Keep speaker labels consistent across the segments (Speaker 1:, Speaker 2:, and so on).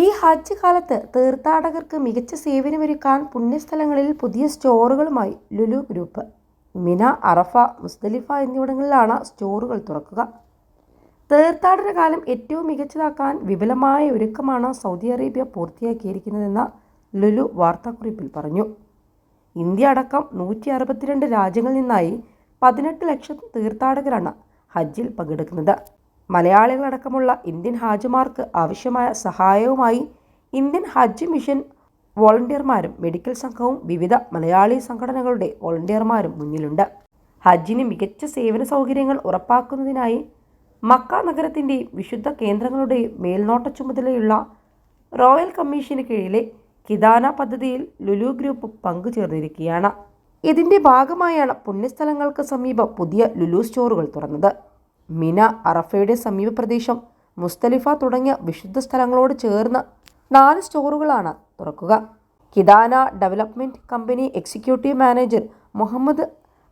Speaker 1: ഈ ഹജ്ജ് കാലത്ത് തീർത്ഥാടകർക്ക് മികച്ച സേവനമൊരുക്കാൻ പുണ്യസ്ഥലങ്ങളിൽ പുതിയ സ്റ്റോറുകളുമായി ലുലു ഗ്രൂപ്പ്. മിന അറഫ മുസ്ദലിഫ എന്നിവിടങ്ങളിലാണ് സ്റ്റോറുകൾ തുറക്കുക. തീർത്ഥാടന കാലം ഏറ്റവും മികച്ചതാക്കാൻ വിപുലമായ ഒരുക്കമാണ് സൗദി അറേബ്യ പൂർത്തിയാക്കിയിരിക്കുന്നതെന്ന് ലുലു വാർത്താക്കുറിപ്പിൽ പറഞ്ഞു. ഇന്ത്യ അടക്കം നൂറ്റി അറുപത്തിരണ്ട് രാജ്യങ്ങളിൽ നിന്നായി പതിനെട്ട് ലക്ഷം തീർത്ഥാടകരാണ് ഹജ്ജിൽ പങ്കെടുക്കുന്നത്. മലയാളികളടക്കമുള്ള ഇന്ത്യൻ ഹാജിമാർക്ക് ആവശ്യമായ സഹായവുമായി ഇന്ത്യൻ ഹജ്ജ് മിഷൻ വോളണ്ടിയർമാരും മെഡിക്കൽ സംഘവും വിവിധ മലയാളി സംഘടനകളുടെ വോളണ്ടിയർമാരും മുന്നിലുണ്ട്. ഹജ്ജിന് മികച്ച സേവന സൗകര്യങ്ങൾ ഉറപ്പാക്കുന്നതിനായി മക്ക നഗരത്തിന്റെയും വിശുദ്ധ കേന്ദ്രങ്ങളുടെയും മേൽനോട്ട ചുമതലയുള്ള റോയൽ കമ്മീഷന് കീഴിലെ കിദാന പദ്ധതിയിൽ ലുലു ഗ്രൂപ്പ് പങ്കുചേർന്നിരിക്കുകയാണ്. ഇതിന്റെ ഭാഗമായാണ് പുണ്യസ്ഥലങ്ങൾക്ക് സമീപം പുതിയ ലുലു സ്റ്റോറുകൾ തുറന്നത്. മിന അറഫയുടെ സമീപ പ്രദേശം മുസ്തലിഫ തുടങ്ങിയ വിശുദ്ധ സ്ഥലങ്ങളോട് ചേർന്ന് നാല് സ്റ്റോറുകളാണ് തുറക്കുക. Kidana development company executive manager Muhammad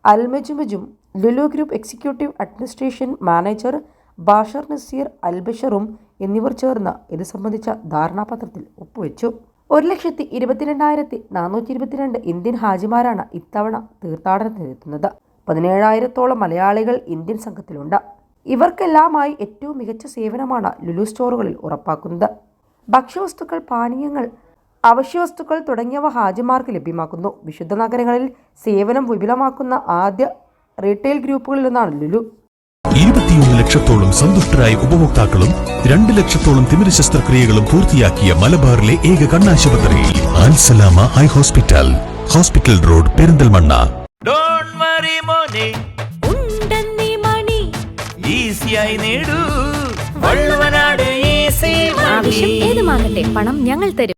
Speaker 1: അൽമജുമജും Lulu group executive administration manager Bashar Naseer അൽബഷറും എന്നിവർ ചേർന്ന് ഇത് സംബന്ധിച്ച ധാരണാപത്രത്തിൽ ഒപ്പുവെച്ചു. ഒരു ലക്ഷത്തി ഇരുപത്തിരണ്ടായിരത്തി നാനൂറ്റി ഇരുപത്തിരണ്ട് ഇന്ത്യൻ ഹാജിമാരാണ് ഇത്തവണ തീർത്ഥാടനത്തിനെത്തുന്നത്. പതിനേഴായിരത്തോളം മലയാളികൾ ഇന്ത്യൻ സംഘത്തിലുണ്ട്. ഇവർക്കെല്ലാമായി ഏറ്റവും മികച്ച സേവനമാണ് ലുലു സ്റ്റോറുകളിൽ ഉറപ്പാക്കുന്നത്. ഭക്ഷ്യവസ്തുക്കൾ പാനീയങ്ങൾ അവശ്യവസ്തുക്കൾ തുടങ്ങിയവ ഹാജിമാർക്ക് ലഭ്യമാക്കുന്നു. വിശുദ്ധ നഗരങ്ങളിൽ സേവനം വിപുലമാക്കുന്ന ആദ്യ റീറ്റെയിൽ ഗ്രൂപ്പുകളിലൊന്നാണ് ലുലു.
Speaker 2: ഇരുപത്തിയൊന്ന് ലക്ഷത്തോളം സന്തുഷ്ടരായ ഉപഭോക്താക്കളും രണ്ട് ലക്ഷത്തോളം തിമിര ശസ്ത്രക്രിയകളും പൂർത്തിയാക്കിയ മലബാറിലെ ഏക കണ്ണാശുപത്രി Al Salama high hospital hospital road Perinthalmanna.
Speaker 3: ഈസിയായി നേടൂ. വള്ളുവനാട് ഈസി
Speaker 4: ആവശ്യം ഏതുമാകട്ടെ പണം ഞങ്ങൾ തരും.